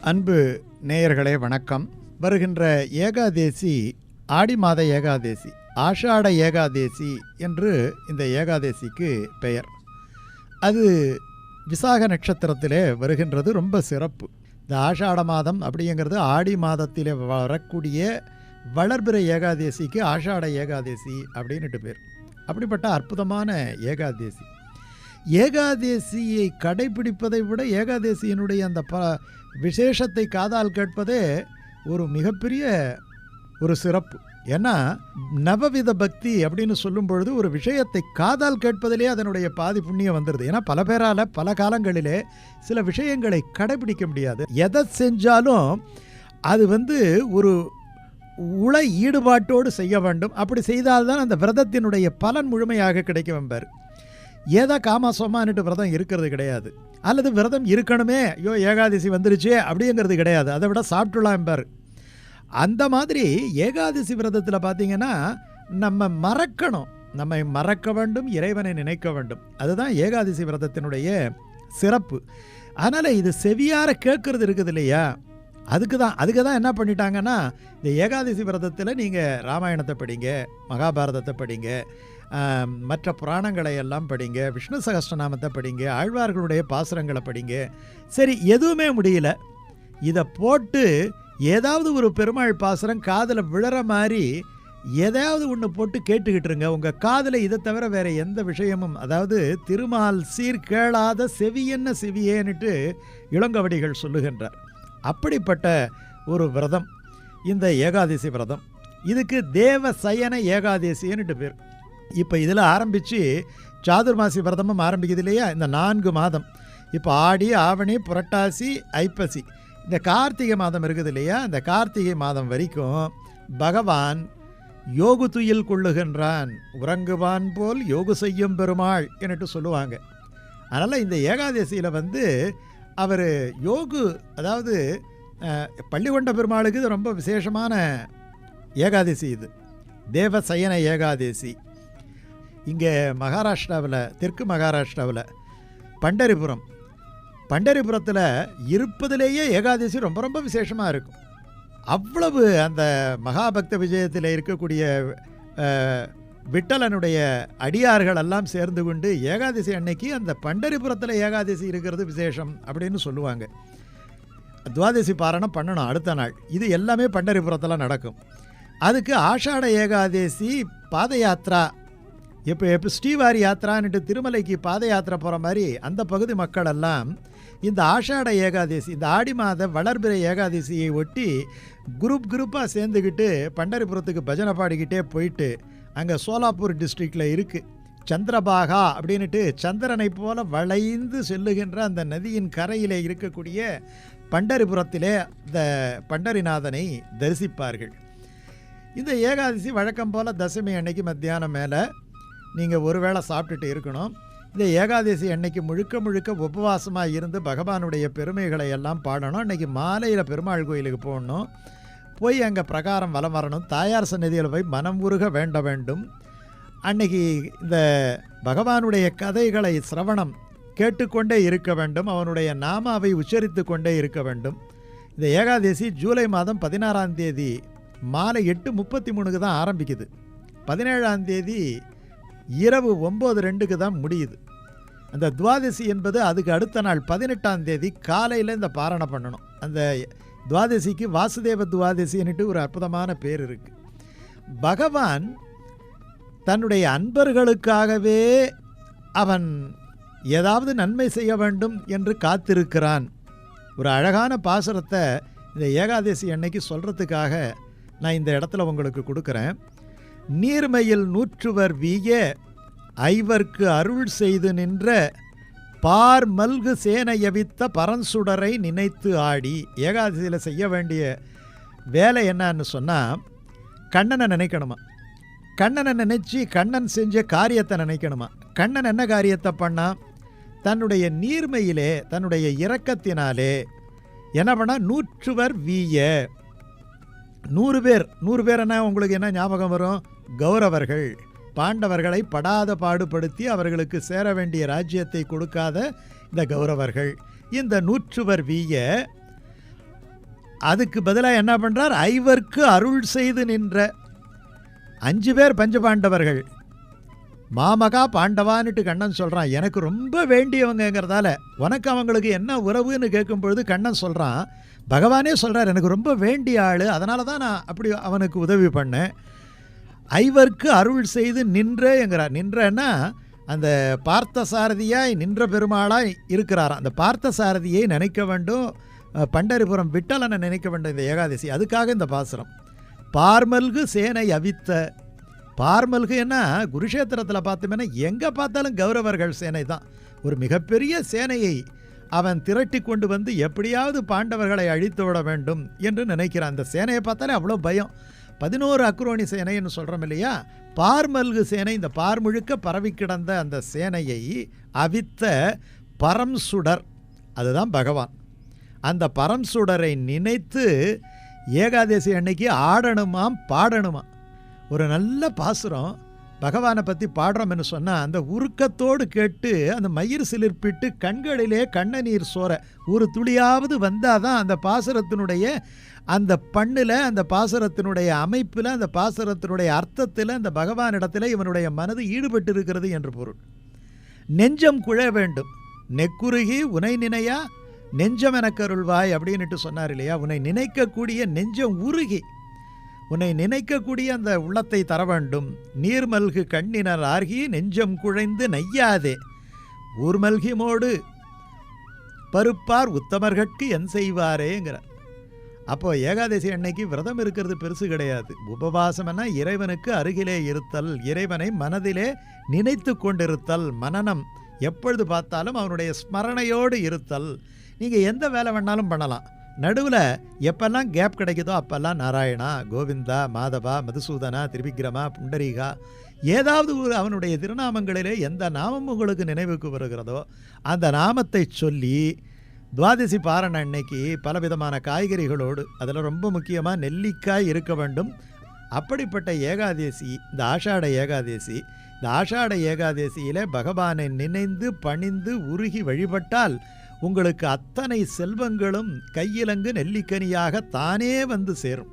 அன்பு நேயர்களே வணக்கம். வருகின்ற ஏகாதேசி ஆடி மாத ஏகாதேசி ஆஷாட ஏகாதேசி என்று இந்த ஏகாதேசிக்கு பெயர். அது விசாக நட்சத்திரத்திலே வருகின்றது ரொம்ப சிறப்பு. இந்த ஆஷாட மாதம் அப்படிங்கிறது ஆடி மாதத்திலே வரக்கூடிய வளர்பிற ஏகாதேசிக்கு ஆஷாட ஏகாதேசி அப்படின்னுட்டு பேர். அப்படிப்பட்ட அற்புதமான ஏகாதேசி. ஏகாதேசியை கடைபிடிப்பதை விட ஏகாதேசியினுடைய அந்த ப விசேஷத்தை காதால் கேட்பதே ஒரு மிகப்பெரிய ஒரு சிறப்பு. ஏன்னா நவவித பக்தி அப்படின்னு சொல்லும் பொழுது ஒரு விஷயத்தை காதால் கேட்பதிலே அதனுடைய பாதி புண்ணியம் வந்துடுது ஏன்னா பல பேரால் பல காலங்களிலே சில விஷயங்களை கடைபிடிக்க முடியாது. எதை செஞ்சாலும் அது வந்து ஒரு உள ஈடுபாட்டோடு செய்ய வேண்டும். அப்படி செய்தால்தான் அந்த விரதத்தினுடைய பலன் முழுமையாக கிடைக்கும் என்பார். ஏதா காமாசோமான்ட்டு விரதம் இருக்கிறது கிடையாது. அல்லது விரதம் இருக்கணுமே ஐயோ ஏகாதசி வந்துருச்சு அப்படிங்கிறது கிடையாது. அதை விட சாப்பிட்டுலாம் என்பார் அந்த மாதிரி ஏகாதசி விரதத்தில் பார்த்தீங்கன்னா நம்ம மறக்கணும். நம்மை மறக்க வேண்டும் இறைவனை நினைக்க வேண்டும். அதுதான் ஏகாதசி விரதத்தினுடைய சிறப்பு. அதனால் இது செவியார கேட்குறது இருக்குது இல்லையா? அதுக்கு தான் அதுக்கு தான் என்ன பண்ணிட்டாங்கன்னா இந்த ஏகாதசி விரதத்தில் நீங்கள் ராமாயணத்தை படிங்க மகாபாரதத்தை படிங்க மற்ற புராணங்களை எல்லாம் படிங்க விஷ்ணு சகஸ்ரநாமத்தை படிங்க ஆழ்வார்களுடைய பாசுரங்களை படிங்க. சரி எதுவுமே முடியல. இதை போட்டு ஏதாவது ஒரு பெருமாள் பாசுரம் காதில் விழற மாதிரி எதையாவது ஒன்று போட்டு கேட்டுக்கிட்டு இருங்க உங்கள் காதில் இதை தவிர வேறு எந்த விஷயமும் அதாவது திருமால் சீர் கேளாத செவியென்ன செவியேன்னுட்டு இளங்கவடிகள் சொல்லுகின்றார். அப்படிப்பட்ட ஒரு விரதம் இந்த ஏகாதசி விரதம். இதுக்கு தேவ சயன ஏகாதசின்னுட்டு பேர். இப்போ இதில் ஆரம்பித்து சாதுர்மாசி விரதமும் ஆரம்பிக்குது இல்லையா? இந்த நான்கு மாதம். இப்போ ஆடி ஆவணி புரட்டாசி ஐப்பசி. இந்த கார்த்திகை மாதம் இருக்குது இல்லையா? இந்த கார்த்திகை மாதம் வரைக்கும் பகவான் யோகு துயில் கொள்ளுகின்றான். உறங்குவான் போல் யோகு செய்யும் பெருமாள் என்னட்டு சொல்லுவாங்க. அதனால் இந்த ஏகாதசியில் வந்து அவர் யோகு அதாவது பள்ளிகொண்ட பெருமாளுக்கு இது ரொம்ப விசேஷமான ஏகாதசி இது. தேவ சயன ஏகாதசி. இங்கே மகாராஷ்டிராவில் தெற்கு மகாராஷ்டிராவில் பண்டரிபுரம். பண்டரிபுரத்தில் இருப்பதிலேயே ஏகாதசி ரொம்ப ரொம்ப விசேஷமாக இருக்கும். அவ்வளவு அந்த மகாபக்த விஜயத்தில் இருக்கக்கூடிய விட்டலனுடைய அடியார்கள் எல்லாம் சேர்ந்து கொண்டு ஏகாதசி அன்னைக்கு அந்த பண்டரிபுரத்தில் ஏகாதசி இருக்கிறது விசேஷம் அப்படின்னு சொல்லுவாங்க. துவாதசி பாரணம் பண்ணணும் அடுத்த நாள். இது எல்லாமே பண்டரிபுரத்தில் நடக்கும். அதுக்கு ஆஷாட ஏகாதசி பாத யாத்ரா இப்போ இப்போ ஸ்ரீவாரி யாத்திரான்ட்டு திருமலைக்கு பாத யாத்திரை போகிற மாதிரி அந்த பகுதி மக்கள் எல்லாம் இந்த ஆஷாட ஏகாதசி இந்த ஆடி மாத வளர்பிறை ஏகாதசியை ஒட்டி குரூப் குரூப்பாக சேர்ந்துக்கிட்டு பண்டரிபுரத்துக்கு பஜனை பாடிக்கிட்டே போயிட்டு அங்கே சோலாப்பூர் டிஸ்ட்ரிக்டில் இருக்குது சந்திரபாகா அப்படின்ட்டு சந்திரனை போல வளைந்து செல்லுகின்ற அந்த நதியின் கரையிலே இருக்கக்கூடிய பண்டரிபுரத்திலே இந்த பண்டரிநாதனை தரிசிப்பார்கள். இந்த ஏகாதசி வழக்கம் போல் தசமி அன்னைக்கு மத்தியானம் மேலே நீங்கள் ஒருவேளை சாப்பிட்டுட்டு இருக்கணும். இந்த ஏகாதசி அன்னைக்கு முழுக்க முழுக்க உபவாசமாக இருந்து பகவானுடைய பெருமைகளை எல்லாம் பாடணும். அன்னைக்கு மாலையில் பெருமாள் கோயிலுக்கு போகணும். போய் அங்கே பிரகாரம் வலம் வரணும். தாயார் சந்நிதியில் போய் மனம் உருக வேண்ட வேண்டும். அன்னைக்கு இந்த பகவானுடைய கதைகளை சிரவணம் கேட்டுக்கொண்டே இருக்க வேண்டும். அவனுடைய நாமாவை உச்சரித்து கொண்டே இருக்க வேண்டும். இந்த ஏகாதசி ஜூலை மாதம் பதினாறாம் தேதி மாலை எட்டு முப்பத்தி மூணுக்கு தான் ஆரம்பிக்குது. பதினேழாம் தேதி இரவு ஒம்பது ரெண்டுக்கு தான் முடியுது. அந்த துவாதசி என்பது அதுக்கு அடுத்த நாள் பதினெட்டாம் தேதி காலையில் இந்த பாரணை பண்ணணும். அந்த துவாதசிக்கு வாசுதேவ துவாதசின்னுட்டு ஒரு அற்புதமான பேர் இருக்குது பகவான் தன்னுடைய அன்பர்களுக்காகவே அவன் ஏதாவது நன்மை செய்ய வேண்டும் என்று காத்திருக்கிறான். ஒரு அழகான பாசுரத்தை இந்த ஏகாதசி அன்னைக்கு சொல்கிறதுக்காக நான் இந்த இடத்துல உங்களுக்கு கொடுக்குறேன். நீர்மையில் நூற்றுவர் வீய ஐவர்க்கு அருள் செய்து நின்ற பார் மல்கு சேனையவித்த பரன்சுடரை நினைத்து ஆடி. ஏகாதசியில் செய்ய வேண்டிய வேலை என்னன்னு சொன்னால் கண்ணனை நினைக்கணுமா? கண்ணனை நினச்சி கண்ணன் செஞ்ச காரியத்தை நினைக்கணுமா? கண்ணன் என்ன காரியத்தை பண்ணால் தன்னுடைய நீர்மையிலே தன்னுடைய இரக்கத்தினாலே என்ன பண்ணால் நூற்றுவர் வீய. நூறு பேர். நூறு பேர் என்ன? உங்களுக்கு என்ன ஞாபகம் வரும்? கௌரவர்கள் பாண்டவர்களை படாத பாடுபடுத்தி அவர்களுக்கு சேர வேண்டிய ராஜ்யத்தை கொடுக்காத இந்த கௌரவர்கள். இந்த நூற்றுவர் வீய அதுக்கு பதிலாக என்ன பண்ணுறார் ஐவர்க்கு அருள் செய்து நின்ற அஞ்சு பேர் பஞ்சபாண்டவர்கள் மாமகா பாண்டவான்னுட்டு கண்ணன் சொல்கிறான் எனக்கு ரொம்ப வேண்டியவங்கிறதால உனக்கு அவங்களுக்கு என்ன உறவுன்னு கேட்கும் பொழுது கண்ணன் சொல்கிறான் பகவானே சொல்கிறார் எனக்கு ரொம்ப வேண்டிய ஆள் அதனால தான் நான் அப்படி அவனுக்கு உதவி பண்ணேன். ஐவர்க்கு அருள் செய்து நின்றேங்கிறார் நின்றன்னா அந்த பார்த்த சாரதியாய் நின்ற பெருமாளாய் இருக்கிறாராம். அந்த பார்த்த சாரதியை நினைக்க வேண்டும். பண்டரிபுரம் விட்டலனை நினைக்க வேண்டும் இந்த ஏகாதசி. அதுக்காக இந்த பாசுரம். பார்மல்கு சேனை அவித்த. பார்மல்கு என்ன குருஷேத்திரத்தில் பார்த்தோம்னா எங்கே பார்த்தாலும் கௌரவர்கள் சேனை தான். ஒரு மிகப்பெரிய சேனையை அவன் திரட்டி கொண்டு வந்து எப்படியாவது பாண்டவர்களை அழித்து விட வேண்டும் என்று நினைக்கிறான். அந்த சேனையை பார்த்தாலே அவ்வளோ பயம். பதினோரு அக்ரோணி சேனைன்னு சொல்கிறோம் இல்லையா? பார்மல்கு சேனை இந்த பார் முழுக்க பரவி கிடந்த அந்த சேனையை அவித்த பரம் சுடர். அதுதான் பகவான். அந்த பரம் சுடரை நினைத்து ஏகாதசி அன்னைக்கு ஆடணுமாம் பாடணுமாம் ஒரு நல்ல பாசுரம். பகவானை பற்றி பாடுறோம்னு சொன்னால் அந்த உருக்கத்தோடு கேட்டு அந்த மயிர் சிலிர்ப்பிட்டு கண்களிலே கண்ணநீர் சோற. ஒரு துளியாவது வந்தால் தான் அந்த பாசுரத்தினுடைய அந்த பண்ணில் அந்த பாசரத்தினுடைய அமைப்பில் அந்த பாசரத்தினுடைய அர்த்தத்தில் அந்த பகவானிடத்தில் இவனுடைய மனது ஈடுபட்டு இருக்கிறது என்று பொருள். நெஞ்சம் குழ வேண்டும். நெக்குருகி உனை நினையா? நெஞ்சம் எனக்கருள்வாய் அப்படின்னுட்டு சொன்னார் இல்லையா? உன்னை நினைக்கக்கூடிய நெஞ்சம் உருகி. உன்னை நினைக்கக்கூடிய அந்த உள்ளத்தை தர வேண்டும். நீர்மல்கு கண்ணினர் ஆர்கி நெஞ்சம் குழைந்து நையாதே. ஊர்மல்கிமோடு பருப்பார் உத்தமர்கட்கு என் செய்வாரேங்கிறார். அப்போ ஏகாதசி அன்னைக்கு விரதம் இருக்கிறது பெருசு கிடையாது. உபவாசம்னா இறைவனுக்கு அருகிலே இருத்தல் இறைவனை மனதிலே நினைத்து கொண்டிருத்தல் மனனம் எப்பொழுது பார்த்தாலும் அவனுடைய ஸ்மரணையோடு இருத்தல். நீங்கள் எந்த வேலை வேணாலும் பண்ணலாம். நடுவில் எப்பெல்லாம் கேப் கிடைக்குதோ அப்பெல்லாம் நாராயணா கோவிந்தா மாதவா மதுசூதனா திரிவிக்ரமா புண்டரீகா ஏதாவது ஒரு அவனுடைய திருநாமங்களிலே எந்த நாமம் உங்களுக்கு நினைவுக்கு வருகிறதோ அந்த நாமத்தை சொல்லி துவாதசி பாரண அன்னைக்கு பலவிதமான காய்கறிகளோடு அதில் ரொம்ப முக்கியமாக நெல்லிக்காய் இருக்க வேண்டும். அப்படிப்பட்ட ஏகாதேசி இந்த ஆஷாட ஏகாதேசி இந்த ஆஷாட ஏகாதேசியிலே பகவானை நினைந்து பணிந்து உருகி வழிபட்டால் உங்களுக்கு அத்தனை செல்வங்களும் கையிலங்கு நெல்லிக்கனியாக தானே வந்து சேரும்.